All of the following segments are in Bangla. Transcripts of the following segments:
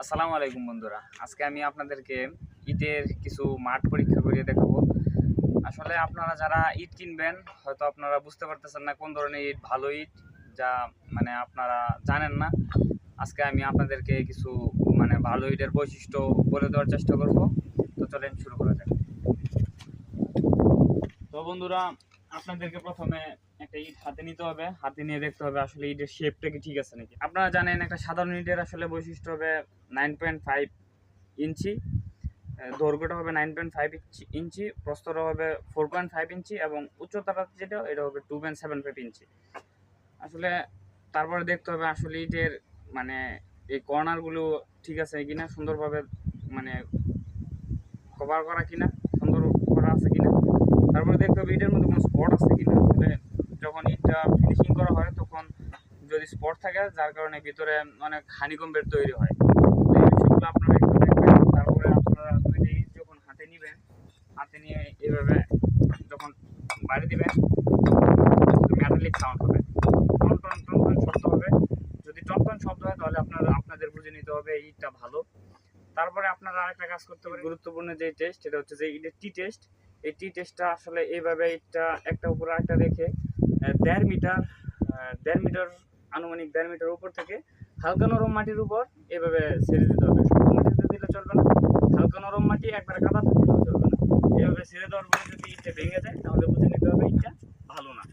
আসসালামু আলাইকুম বন্ধুরা। আজকে আমি আপনাদেরকে ইটের কিছু মাঠ পরীক্ষা করিয়ে দেখাবো। আসলে আপনারা যারা ইট কিনবেন, হয়তো আপনারা বুঝতে পারতেছেন না কোন ধরনের ইট ভালো ইট, যা মানে আপনারা জানেন না। আজকে আমি আপনাদেরকে কিছু মানে ভালো ইটের বৈশিষ্ট্য বলে দেওয়ার চেষ্টা করব। তো চলেন শুরু করা যাক। তো বন্ধুরা, আপনাদেরকে প্রথমে একটা ইট হাতে নিতে হবে, হাতে নিয়ে দেখতে হবে আসলে ইটের শেপটা কি ঠিক আছে নাকি। আপনারা জানেন একটা সাধারণ ইটের আসলে বৈশিষ্ট্য হবে নাইন পয়েন্ট ফাইভ ইঞ্চি দৈর্ঘ্যটা হবে নাইন পয়েন্ট ফাইভ ইঞ্চি প্রস্তরটা হবে ফোর পয়েন্ট ফাইভ ইঞ্চি এবং উচ্চতাটা যেটা, এটা হবে two point seven five inch. আসলে তারপরে দেখতে হবে আসলে ইটের মানে এই কর্নারগুলো ঠিক আছে কিনা, সুন্দরভাবে মানে কভার করা কিনা, সুন্দর করা আছে কিনা। তারপরে দেখতে হবে ইটের মধ্যে কোনো স্পট আছে কিনা আসলে যখন ইটটা ফিনিশিং করা হয় তখন যদি স্পট থাকে, যার কারণে ভিতরে অনেক হানিকম্বের তৈরি হয়। এই আপনারা একটু দেখবেন। তারপরে আপনারা দুইটা ইট যখন হাতে নেবেন, হাতে নিয়ে এভাবে যখন বাড়ি দিবেন মেটালিক সাউন্ড হবে। টন টন টন টন শব্দ হবে। যদি টন টন শব্দ হয়, তাহলে আপনারা, আপনাদের বুঝে নিতে হবে ইটটা ভালো। তারপরে আপনারা আরেকটা কাজ করতে পারেন। গুরুত্বপূর্ণ যে টেস্ট সেটা হচ্ছে যে ইটের টি টেস্ট এই টি টেস্টটা আসলে এইভাবে এটা একটা উপরে একটা রেখে দেড় মিটার দেড় মিটার আনুমানিক দেড় মিটার উপর থেকে হালকা নরম মাটির উপর এভাবে ছেড়ে দিতে হবে। শক্ত মাটিতে দিলে চলবে না। হালকা নরম মাটি একবারে কাদাতে দিলেও চলবে না। এভাবে ছেড়ে দেওয়ার পরে যদি ইটটা ভেঙে যায়, তাহলে বুঝে নিতে হবে ইটটা ভালো না।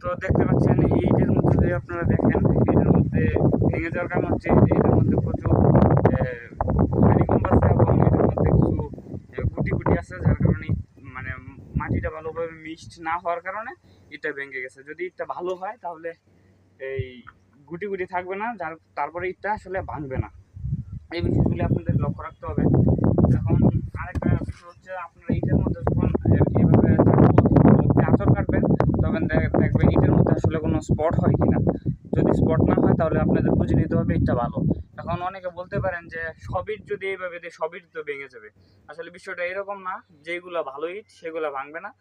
তো দেখতে পাচ্ছেন, এই ইটের মধ্যে যদি আপনারা দেখেন এটার মধ্যে ভেঙে যাওয়ার কারণ হচ্ছে এটার মধ্যে প্রচুর হানিকম্ব আছে এবং এটার মধ্যে কিছু গুটি গুটি আছে, যার কারণে মানে মাটিটা ভালোভাবে মিক্সড না হওয়ার কারণে ইটটা ভেঙে গেছে। যদি ইটটা ভালো হয়, তাহলে এই গুটি গুটি থাকবে না, যার তারপরে ইটটা আসলে ভাঙবে না। এই বিষয়গুলি আপনাদের লক্ষ্য রাখতে হবে। এখন আরেকটা বিষয় হচ্ছে আপনারা ইটের মধ্যে যখন এ- এভাবে চাকু অথবা মুখ দিয়ে আঁচড় কাটবেন, তখন দেখবেন ইটের মধ্যে আসলে কোনো স্পট হয় কিনা। যদি স্পট না হয়, তাহলে আপনাদের বুঝে নিতে হবে ইটটা ভালো। এখন অনেকে বলতে পারেন যে, সব ইট যদি এইভাবে দিয়ে, সব ইট তো ভেঙে যাবে। আসলে বিষয়টা এরকম না যেগুলো ভালো ইট, সেগুলো ভাঙবে না।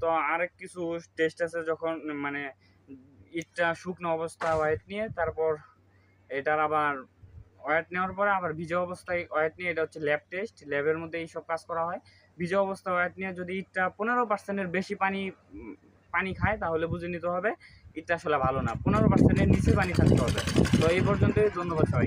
তো আরেক কিছু টেস্ট আছে যখন মানে ইটটা শুকনো অবস্থা ওয়েট নিয়ে, তারপর এটার আবার ওয়েট নেওয়ার পরে আবার ভিজে অবস্থায় ওয়েট নিয়ে, এটা হচ্ছে ল্যাব টেস্ট ল্যাবের মধ্যে এইসব কাজ করা হয়। ভিজে অবস্থা ওয়েট নিয়ে যদি ইটটা পনেরো পার্সেন্টের বেশি পানি পানি খায়, তাহলে বুঝে নিতে হবে, ইটটা আসলে ভালো না। পনেরো পার্সেন্টের নিচে পানি থাকতে হবে। তো এই পর্যন্তই, ধন্যবাদ সবাই